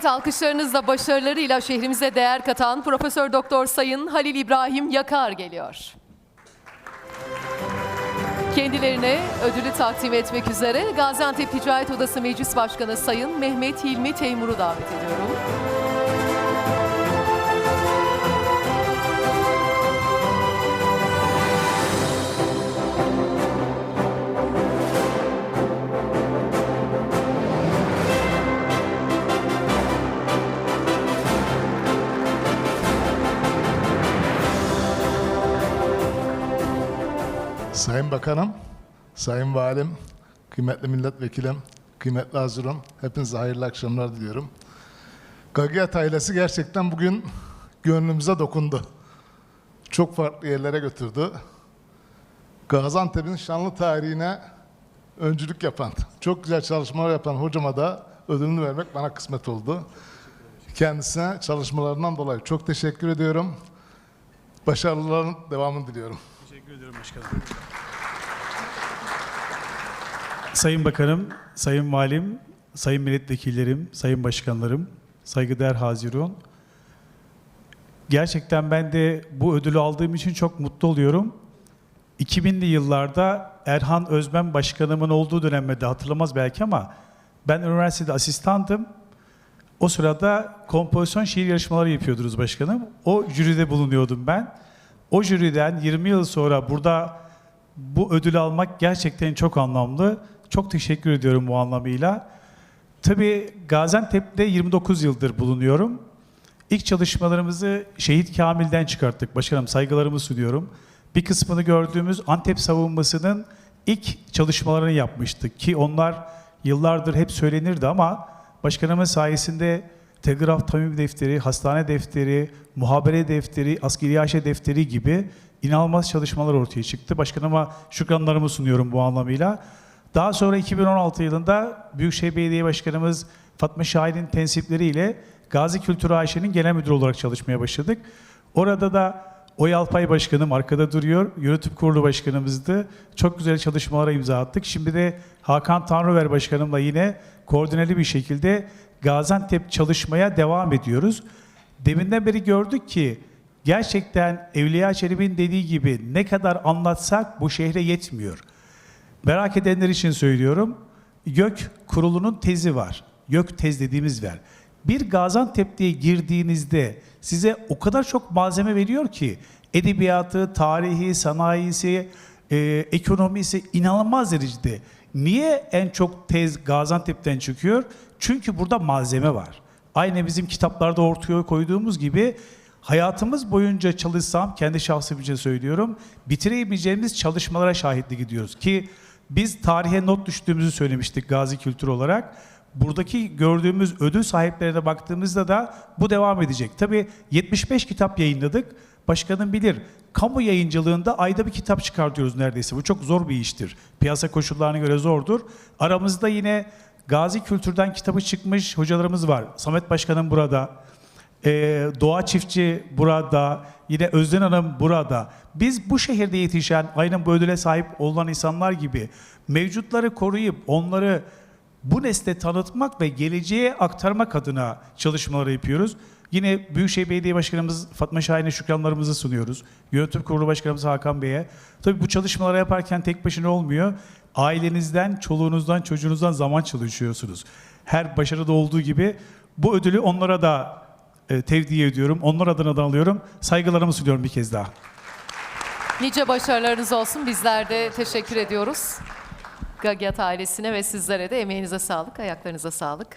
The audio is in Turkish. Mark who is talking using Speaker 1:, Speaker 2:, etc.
Speaker 1: Evet alkışlarınızla başarılarıyla şehrimize değer katan Profesör Doktor Sayın Halil İbrahim Yakar geliyor. Kendilerine ödülü takdim etmek üzere Gaziantep Ticaret Odası Meclis Başkanı Sayın Mehmet Hilmi Teymur'u davet ediyorum.
Speaker 2: Sayın Bakanım, Sayın Valim, kıymetli milletvekilim, kıymetli hazurum, hepinize hayırlı akşamlar diliyorum. Gagiyat ailesi gerçekten bugün gönlümüze dokundu. Çok farklı yerlere götürdü. Gaziantep'in şanlı tarihine öncülük yapan, çok güzel çalışmalar yapan hocama da ödülünü vermek bana kısmet oldu. Kendisine çalışmalarından dolayı çok teşekkür ediyorum. Başarıların devamını diliyorum.
Speaker 3: Teşekkür ediyorum başkanım. Sayın Bakanım, Sayın Valim, Sayın Milletvekillerim, Sayın Başkanlarım, saygıdeğer Hazirun. Gerçekten ben de bu ödülü aldığım için çok mutlu oluyorum. 2000'li yıllarda Erhan Özben Başkanımın olduğu dönemde hatırlamaz belki ama ben üniversitede asistandım. O sırada kompozisyon şiir yarışmaları yapıyordunuz başkanım. O jüride bulunuyordum ben. O jüriden 20 yıl sonra burada bu ödülü almak gerçekten çok anlamlı. Çok teşekkür ediyorum bu anlamıyla. Tabii Gaziantep'te 29 yıldır bulunuyorum. İlk çalışmalarımızı Şehit Kamil'den çıkarttık. Başkanım saygılarımı sunuyorum. Bir kısmını gördüğümüz Antep savunmasının ilk çalışmalarını yapmıştık ki onlar yıllardır hep söylenirdi ama başkanımın sayesinde telgraf tamim defteri, hastane defteri, muhabere defteri, askeri aşe defteri gibi inanılmaz çalışmalar ortaya çıktı. Başkanıma şükranlarımı sunuyorum bu anlamıyla. Daha sonra 2016 yılında Büyükşehir Belediye Başkanımız Fatma Şahin'in tensipleriyle Gazi Kültür AŞ'nin genel müdürü olarak çalışmaya başladık. Orada da Oyalpay Başkanım arkada duruyor. Yönetim Kurulu Başkanımızdı. Çok güzel çalışmalara imza attık. Şimdi de Hakan Tanrıver Başkanımla yine koordineli bir şekilde Gaziantep çalışmaya devam ediyoruz. Deminden beri gördük ki gerçekten Evliya Çelebi'nin dediği gibi ne kadar anlatsak bu şehre yetmiyor. Merak edenler için söylüyorum. YÖK kurulunun tezi var. YÖK tez dediğimiz var. Bir Gaziantep'te girdiğinizde size o kadar çok malzeme veriyor ki edebiyatı, tarihi, sanayisi, e, ekonomisi inanılmaz derecede. Niye en çok tez Gaziantep'ten çıkıyor? Çünkü burada malzeme var. Aynı bizim kitaplarda ortaya koyduğumuz gibi hayatımız boyunca çalışsam, kendi şahsi bir söylüyorum, bitiremeyeceğimiz çalışmalara şahitlik gidiyoruz. Ki biz tarihe not düştüğümüzü söylemiştik Gazi Kültür olarak. Buradaki gördüğümüz ödül sahiplerine baktığımızda da bu devam edecek. Tabii 75 kitap yayınladık. Başkanım bilir, kamu yayıncılığında ayda bir kitap çıkartıyoruz neredeyse. Bu çok zor bir iştir. Piyasa koşullarına göre zordur. Aramızda yine Gazi Kültür'den kitabı çıkmış hocalarımız var. Samet Başkanım burada. Ee, Doğa Çiftçi burada, yine Özden Hanım burada. Biz bu şehirde yetişen, aynen bu ödüle sahip olan insanlar gibi mevcutları koruyup onları bu nesle tanıtmak ve geleceğe aktarmak adına çalışmaları yapıyoruz. Yine Büyükşehir Belediye Başkanımız Fatma Şahin'e şükranlarımızı sunuyoruz. Yönetim Kurulu Başkanımız Hakan Bey'e. Tabii bu çalışmaları yaparken tek başına olmuyor. Ailenizden, çoluğunuzdan, çocuğunuzdan zaman çalışıyorsunuz. Her başarıda olduğu gibi bu ödülü onlara da tevdi ediyorum. Onlar adına da alıyorum. Saygılarımı sunuyorum bir kez daha.
Speaker 1: Nice başarılarınız olsun. Bizler de teşekkür ediyoruz. Gagiyat ailesine ve sizlere de emeğinize sağlık, ayaklarınıza sağlık.